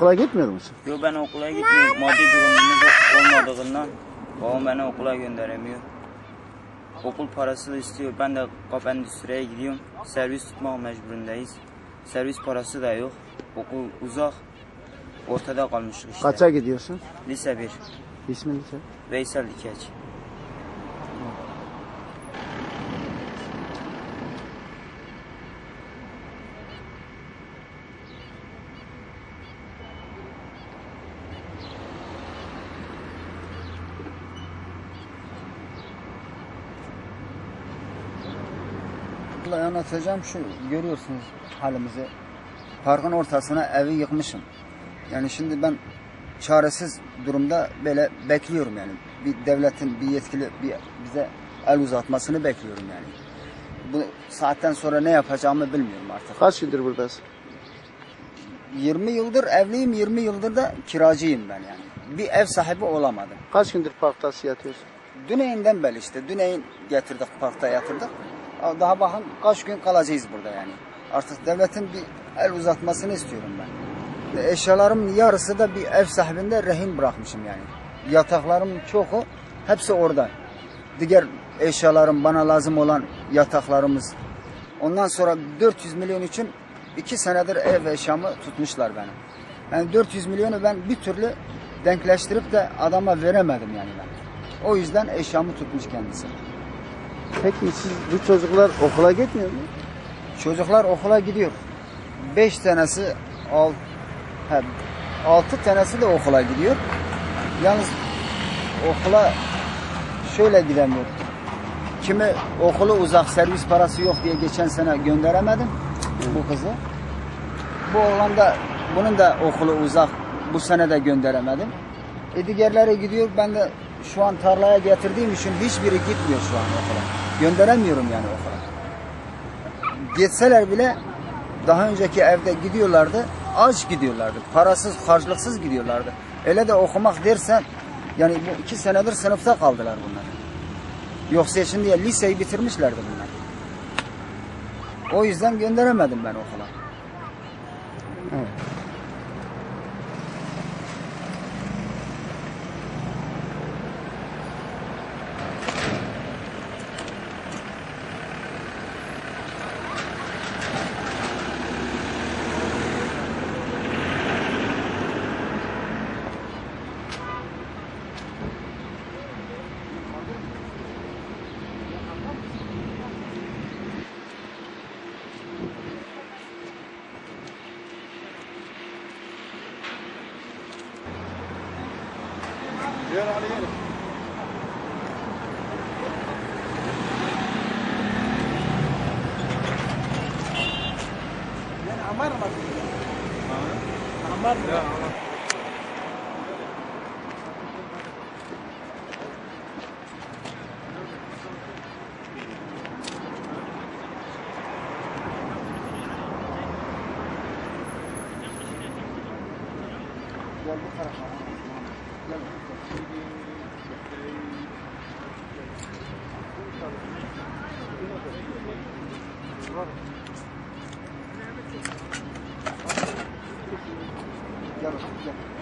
Okula gitmiyor musun? Yo ben okula gitmiyorum. Maddi durumumuz olmadığından babam beni okula gönderemiyor. Okul parası istiyor. Ben de kap endüstriye gidiyorum. Servis tutmak mecburindeyiz. Servis parası da yok. Okul uzak. Ortada kalmıştık işte. Kaça gidiyorsun? Lise 1. İsmin sen? Veysel Dikeç. Vallahi anlatacağım şu görüyorsunuz halimizi. Parkın ortasına evi yıkmışım. Yani şimdi ben çaresiz durumda böyle bekliyorum yani. Bir devletin bir yetkili bir bize el uzatmasını bekliyorum yani. Bu saatten sonra ne yapacağımı bilmiyorum artık. Kaç yıldır buradasın? 20 yıldır evliyim, 20 yıldır da kiracıyım ben yani. Bir ev sahibi olamadım. Kaç gündür parkta yatıyorsun? Düneyinden beri işte. Düneyin getirdik parkta yatırdık. Daha bakın kaç gün kalacağız burada yani. Artık devletin bir el uzatmasını istiyorum ben. Eşyalarımın yarısı da bir ev sahibinde rehin bırakmışım yani. Yataklarımın çoğu hepsi orada. Diğer eşyalarım bana lazım olan yataklarımız. Ondan sonra 400 milyon için iki senedir ev eşyamı tutmuşlar benim. Yani 400 milyonu ben bir türlü denkleştirip de adama veremedim yani ben. O yüzden eşyamı tutmuş kendisi. Peki siz bu çocuklar okula gitmiyor mu? Çocuklar okula gidiyor. Beş tanesi, al, he, altı tanesi de okula gidiyor. Yalnız okula şöyle gidemiyor. Kimi okulu uzak servis parası yok diye geçen sene gönderemedim bu kızı. Bu oğlan da bunun da okulu uzak bu sene de gönderemedim. E diğerleri gidiyor ben de şu an tarlaya getirdiğim için hiçbiri gitmiyor şu an okula. Gönderemiyorum yani okula gitseler bile daha önceki evde gidiyorlardı. Aç gidiyorlardı. Parasız, harçlıksız gidiyorlardı. Öyle de okumak dersen yani bu iki senedir sınıfta kaldılar bunlar. Yoksa şimdi ya liseyi bitirmişlerdi bunlar. O yüzden gönderemedim ben okula. Evet. Gel bu tarafa. Gel. Gel, gel.